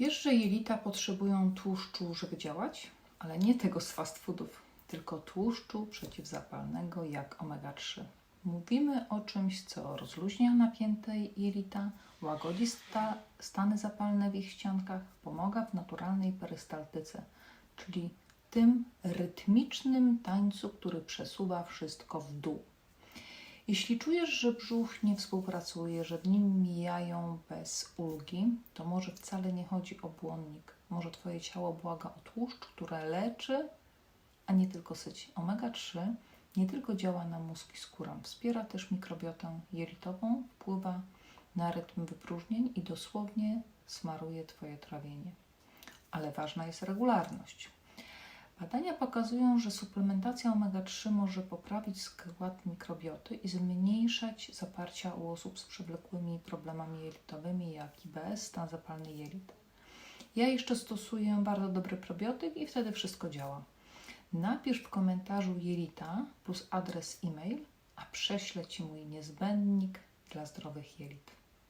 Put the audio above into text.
Wiesz, że jelita potrzebują tłuszczu, żeby działać? Ale nie tego z fast foodów, tylko tłuszczu przeciwzapalnego jak omega-3. Mówimy o czymś, co rozluźnia napięte jelita, łagodzi sta, stany zapalne w ich ściankach, pomaga w naturalnej perystaltyce, czyli tym rytmicznym tańcu, który przesuwa wszystko w dół. Jeśli czujesz, że brzuch nie współpracuje, że dni mijają bez ulgi, to może wcale nie chodzi o błonnik. Może Twoje ciało błaga o tłuszcz, które leczy, a nie tylko syci. Omega-3 nie tylko działa na mózg i skórę, wspiera też mikrobiotę jelitową, wpływa na rytm wypróżnień i dosłownie smaruje Twoje trawienie. Ale ważna jest regularność. Badania pokazują, że suplementacja omega-3 może poprawić skład mikrobioty i zmniejszać zaparcia u osób z przewlekłymi problemami jelitowymi, jak IBS, stan zapalny jelit. Ja jeszcze stosuję bardzo dobry probiotyk i wtedy wszystko działa. Napisz w komentarzu jelita plus adres e-mail, a prześlę Ci mój niezbędnik dla zdrowych jelit.